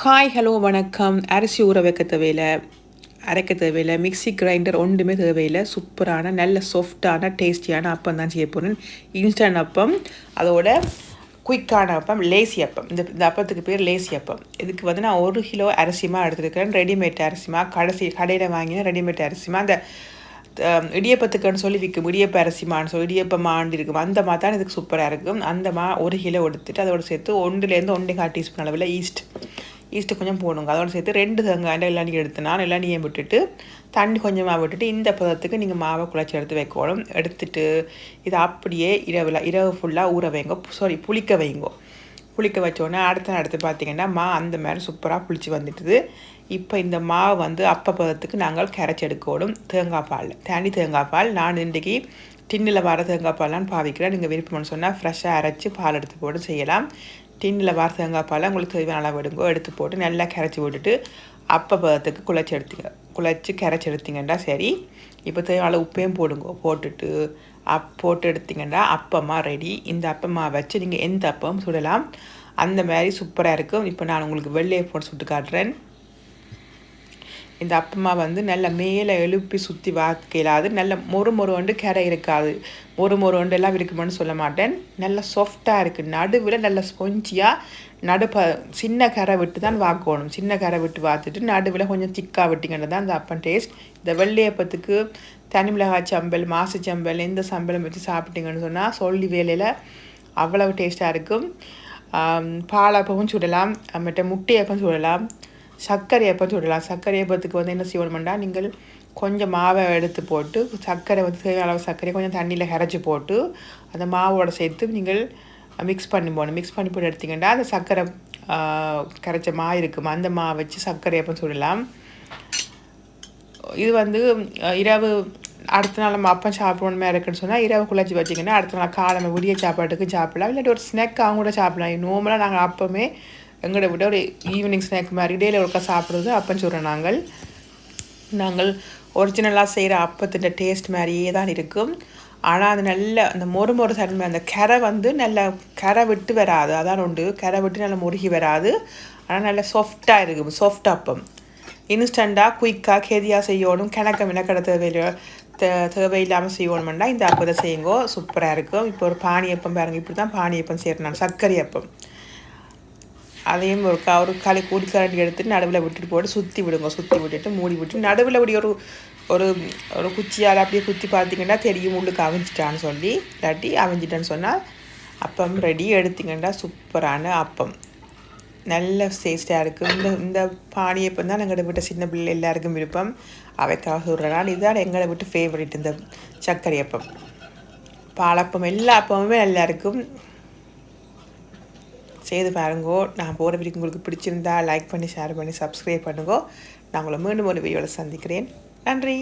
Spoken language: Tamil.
ஹாய் ஹலோ வணக்கம். அரிசி ஊற வைக்க தேவையில்லை அரைக்க தேவையில்லை மிக்ஸி கிரைண்டர் ஒன்றுமே தேவையில்லை. சூப்பரான நல்ல சாஃப்டான டேஸ்டியான அப்பம் தான் செய்ய போகிறேன் இன்ஸ்டன்ட் அப்பம் அதோட குயிக்கான அப்பம் லேசி அப்பம். இந்த இந்த அப்பத்துக்கு பேர் லேசி அப்பம். இதுக்கு வந்து நான் ஒரு கிலோ அரிசிமா எடுத்துருக்கேன் ரெடிமேட் அரிசிமா கடைசி கடையில் வாங்கின ரெடிமேட் அரிசிமா அந்த இடியப்பத்துக்குன்னு சொல்லி விற்கும் இடியப்ப அரிசிமான்னு சொல்லி இடியப்ப மாண்டு இருக்கும். அந்த மாதிரி தான் இதுக்கு சூப்பராக இருக்கும். அந்த மா ஒரு கிலோ எடுத்துட்டு அதோட சேர்த்து ஒன்றுலேருந்து ஒன்றே கால் டீஸ்பூன் அளவில் ஈஸ்ட் ஈஸ்ட்டு கொஞ்சம் போடுங்க. அதோட சேர்த்து ரெண்டு தேங்காய் எல்லாம் நீங்கள் எடுத்து நான் எல்லாம் நீங்கள் விட்டுட்டு தண்ணி கொஞ்சமாக விட்டுட்டு இந்த பதத்துக்கு நீங்கள் மாவை குழச்சி எடுத்து வைக்கணும். எடுத்துட்டு இதை அப்படியே இரவில் இரவு ஃபுல்லாக ஊற வைங்க. சாரி புளிக்க வைங்கோ. புளிக்க வச்சோடனே அடுத்த அடுத்து பார்த்தீங்கன்னா மா அந்த மாதிரி சூப்பராக புளிச்சு வந்துட்டுது. இப்போ இந்த மாவு வந்து அப்ப பதத்துக்கு நாங்கள் கரைச்சி எடுக்கணும். தேங்காய் பால் தனி தேங்காய் பால். நான் இன்றைக்கி டின்னில் வர தேங்காய் பால்லாம் பாவிக்கிறேன். நீங்கள் விருப்பம்னு சொன்னால் ஃப்ரெஷ்ஷாக அரைச்சி பால் எடுத்து போட்டு செய்யலாம். டின்னில் வர தேங்காய் உங்களுக்கு தேவையான அளவு எடுங்கோ எடுத்து போட்டு நல்லா கரைச்சி விட்டுட்டு அப்போ பதத்துக்கு குழச்சி எடுத்துங்க குழச்சி கரைச்சி எடுத்தீங்கன்னா சரி. இப்போ தேவையான உப்பையும் போடுங்க போட்டுட்டு அப் போட்டு எடுத்தீங்கன்னா அப்பமா ரெடி இந்த அப்பமா வச்சு நீங்கள் எந்த அப்பமும் சுடலாம். அந்த மாதிரி சூப்பராக இருக்கும். இப்போ நான் உங்களுக்கு வெள்ளையை போட்டு சுட்டு காட்டுறேன். இந்த அப்பமா வந்து நல்ல மேலே எழுப்பி சுற்றி வாக்கையிலாது நல்ல மொறு மொறு வந்து கரை இருக்காது. மொறு மொறு வந்து எல்லாம் இருக்குமான்னு சொல்ல மாட்டேன். நல்ல சாஃப்டாக இருக்குது நடுவில் நல்ல ஸ்பொஞ்சியாக நடுப்ப சின்ன கரை விட்டு தான் வாக்கணும். சின்ன கரை விட்டு வாத்துட்டு நடுவில் கொஞ்சம் திக்காக விட்டிங்கன்னு தான் அந்த அப்பன் டேஸ்ட் இந்த வெள்ளையப்பத்துக்கு தனி மிளகாய் சம்பல் மாசு சம்பல் எந்த சம்பளம் வச்சு சாப்பிட்டீங்கன்னு சொன்னால் சொல்லி வேலையில் அவ்வளவு டேஸ்ட்டாக இருக்கும். பாலப்பவும் சுடலாம். மற்ற முட்டையப்பம் சுடலாம். சர்க்கரை எப்பம் சுடலாம் சர்க்கரை எப்பத்துக்கு வந்து என்ன செய்யணுமெண்டா நீங்கள் கொஞ்சம் மாவை எடுத்து போட்டு சர்க்கரை வந்து தேவையான அளவு சர்க்கரை கொஞ்சம் தண்ணியில் கரைச்சி போட்டு அந்த மாவோட சேர்த்து நீங்கள் மிக்ஸ் பண்ணி போகணும் மிக்ஸ் பண்ணி போட்டு எடுத்தீங்கன்னா அந்த சர்க்கரை கரைச்ச மா இருக்கும் அந்த மா வச்சு சர்க்கரை எப்பம் சுடலாம். இது வந்து இரவு அடுத்த நாள் நம்ம அப்பம் சாப்பிடணுமே இருக்குன்னு சொன்னால் இரவு குழச்சி வச்சிங்கன்னா அடுத்த நாள் காலமை விடிய சாப்பாட்டுக்கு சாப்பிடலாம். இல்லாட்டி ஒரு ஸ்நாக்காக கூட சாப்பிடலாம். நார்மலாக நாங்கள் அப்பமே எங்களை விட ஒரு ஈவினிங் ஸ்நாக் மாதிரி டேல ஒருக்கா சாப்பிட்றது அப்பன்னு சொல்கிறோம் நாங்கள். நாங்கள் ஒரிஜினலாக செய்கிற அப்பத்தின் டேஸ்ட் மாதிரியே தான் இருக்கும். ஆனால் அது நல்ல அந்த மொறு மொறு தன்மை அந்த கரை வந்து நல்ல கரை விட்டு வராது. அதான் உண்டு. கரை விட்டு நல்லா முருகி வராது. ஆனால் நல்ல சாஃப்டாக இருக்கும். சாஃப்ட் அப்பம். இன்ஸ்டண்ட்டாக குயிக்காக கேதியாக செய்யணும். கிணக்க மினக்கடை தேவையில்லை தே தேவையில்லாமல் செய்யணும்னா இந்த அப்பத்தை செய்யுங்கோ. சூப்பராக இருக்கும். இப்போ ஒரு பானியப்பம் பாருங்க. இப்படி தான் பானியப்பம் செய்கிறேன் நான். சர்க்கரை அப்பம். அதையும் ஒரு க ஒரு களி கூடி எடுத்துட்டு நடுவில் விட்டுட்டு போட்டு சுற்றி விடுங்க சுற்றி விட்டுட்டு மூடி விட்டு நடுவில் இப்படி ஒரு ஒரு ஒரு குச்சியால் அப்படியே குத்தி பார்த்தீங்கன்னா தெரியும் உள்ளுக்கு அவிஞ்சிட்டான்னு சொல்லி. இல்லாட்டி அவிஞ்சிட்டேன்னு சொன்னால் அப்பம் ரெடி எடுத்தீங்கன்னா சூப்பரான அப்பம். நல்ல டேஸ்ட்டாக இருக்குது இந்த இந்த பானியப்பம் தான் எங்களை விட்ட சின்ன பிள்ளை எல்லாருக்கும் விருப்பம். அவைக்காக சொல்கிறனால இதுதான் எங்களை விட்டு ஃபேவரட் இந்த சர்க்கரை அப்பம். பாலப்பம் எல்லா அப்பமுமே நல்லா இருக்கும். செய்து பாருங்கோ. நான் போகிற வீடியோ உங்களுக்கு பிடிச்சிருந்தா லைக் பண்ணி ஷேர் பண்ணி சப்ஸ்கிரைப் பண்ணுங்கோ. நான் உங்களை மீண்டும் ஒரு வீடியோவில் சந்திக்கிறேன். நன்றி.